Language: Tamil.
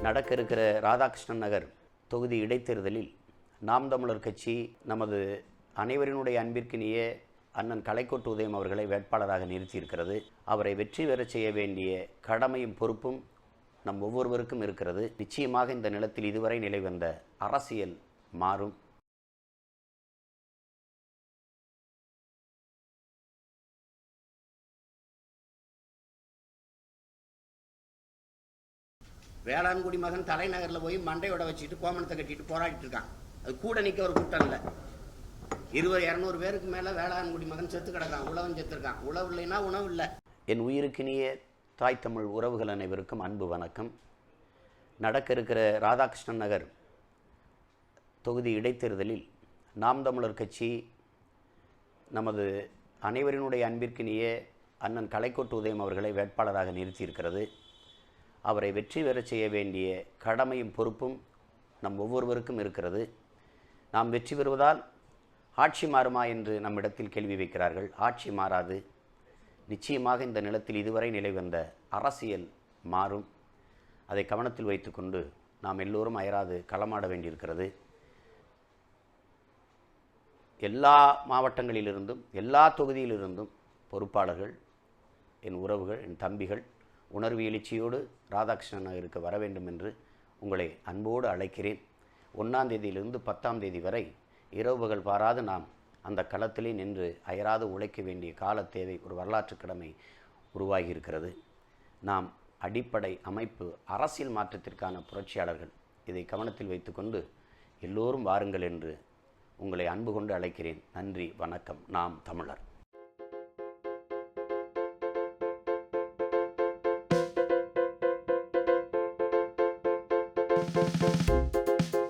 நடக்க இருக்கிற ராதாகிருஷ்ணன் நகர் தொகுதி இடைத்தேர்தலில் நாம் தமிழர் கட்சி நமது அனைவரினுடைய அன்பிற்கினிய அண்ணன் கலைக்கோட்டு உதயம் அவர்களை வேட்பாளராக நிறுத்தியிருக்கிறது. அவரை வெற்றி பெறச் செய்ய வேண்டிய கடமையும் பொறுப்பும் நம் ஒவ்வொருவருக்கும் இருக்கிறது. நிச்சயமாக இந்த நிலத்தில் இதுவரை நிலை வந்த அரசியல் மாறும். வேளாண்குடி மகன் தலைநகரில் போய் மண்டையோட வச்சுட்டு கோமணத்தை கட்டிட்டு போராடிட்டு இருக்கான். அது கூட நிற்க ஒரு கூட்டம் இல்லை. இருபது இரநூறு பேருக்கு மேலே வேளாண்குடி மகன் செத்து கிடக்கான். உழவன் செத்துருக்கான். உழவு இல்லைன்னா உணவு இல்லை. என் உயிருக்கினிய தாய் தமிழ் உறவுகள் அனைவருக்கும் அன்பு வணக்கம். நடக்க இருக்கிற ராதாகிருஷ்ணன் நகர் தொகுதி இடைத்தேர்தலில் நாம் தமிழர் கட்சி நமது அனைவரினுடைய அன்பிற்கினிய அண்ணன் கலைக்கோட்டு உதயம் அவர்களை வேட்பாளராக நிறுத்தியிருக்கிறது. அவரை வெற்றி பெறச் செய்ய வேண்டிய கடமையும் பொறுப்பும் நம் ஒவ்வொருவருக்கும் இருக்கிறது. நாம் வெற்றி பெறுவதால் ஆட்சி மாறுமா என்று நம்மிடத்தில் கேள்வி வைக்கிறார்கள். ஆட்சி மாறாது. நிச்சயமாக இந்த நிலத்தில் இதுவரை நிலை வந்த அரசியல் மாறும். அதை கவனத்தில் வைத்துக்கொண்டு நாம் எல்லோரும் அயராது களமாட வேண்டியிருக்கிறது. எல்லா மாவட்டங்களிலிருந்தும் எல்லா தொகுதியிலிருந்தும் பொறுப்பாளர்கள் என் உறவுகள் என் தம்பிகள் உணர்வு எழுச்சியோடு ராதாகிருஷ்ணன் நகருக்கு வர வேண்டும் என்று உங்களை அன்போடு அழைக்கிறேன். ஒன்றாம் தேதியிலிருந்து பத்தாம் தேதி வரை இரவு பகல் பாராது நாம் அந்த களத்திலே நின்று அயராது உழைக்க வேண்டிய கால தேவை ஒரு வரலாற்று கடமை உருவாகி இருக்கிறது நாம் அடிப்படை அமைப்பு அரசியல் மாற்றத்திற்கான புரட்சியாளர்கள். இதை கவனத்தில் வைத்துக்கொண்டு எல்லோரும் வாருங்கள் என்று உங்களை அன்பு கொண்டு அழைக்கிறேன். நன்றி வணக்கம். நாம் தமிழர். えっ?